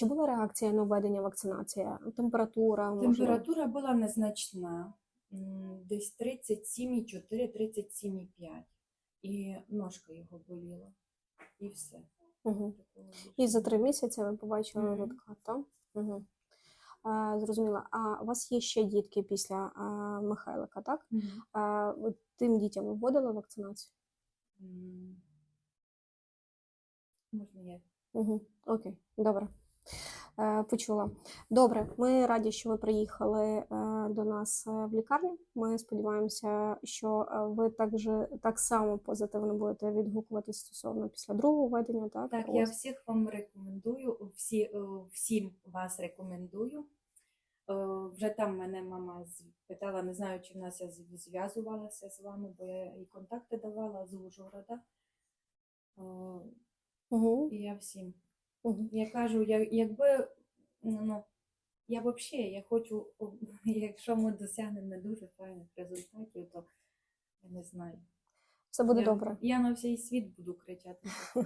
Чи була реакція на введення вакцинації? Температура, можливо? Температура була незначна, десь 37,4-37,5. І ножка його боліла. І все. Угу. І за три місяці ви побачили Мгм. результат, так? Угу. А, зрозуміла. А у вас є ще дітки після а, Михайлика, так? було. Мгм. А, тим дітям ви вводили вакцинацію? М. Можна я? Угу. Окей, добре. Е, Почула. Добре, ми раді, що ви приїхали е, до нас е, в лікарню. Ми сподіваємося, що ви також так само позитивно будете відгукуватись стосовно після другого введення. Так, Так, я всіх вам рекомендую, всі, всім вас рекомендую. Вже там мене мама питала, не знаю, чи в нас я зв'язувалася з вами, бо я і контакти давала з Ужгорода. Угу. І я всім. Я кажу, я, якби ну, я взагалі я хочу, якщо ми досягнемо дуже файних результатів, то я не знаю. Все буде я, добре. Я на всій світ буду кричати.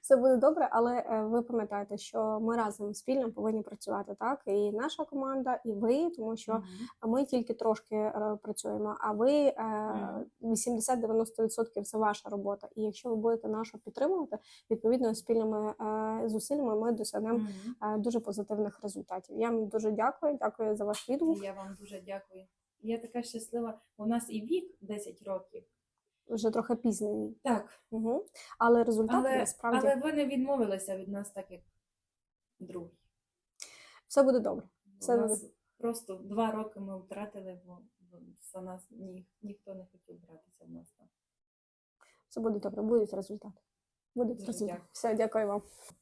Все буде добре, але е, ви пам'ятаєте, що ми разом спільно повинні працювати, так? І наша команда, і ви, тому що Мгм. ми тільки трошки е, працюємо, а ви е, Мгм. 80-90% це ваша робота. І якщо ви будете нашу підтримувати, відповідно спільними е, зусиллями ми досягнемо Мгм. е, дуже позитивних результатів. Я вам дуже дякую. Дякую за ваш відгук. Я вам дуже дякую. Я така щаслива. У нас і вік 10 років. Вже трохи пізнені. Так, Угу. Але результати але, насправді але ви не відмовилися від нас так, як другі. все буде добре. У нас буде. просто два роки ми втратили, бо, за нас ні, ніхто не хотів братися в нас там. Все буде добре. Будуть результати. Будуть результати. Все, дякую вам.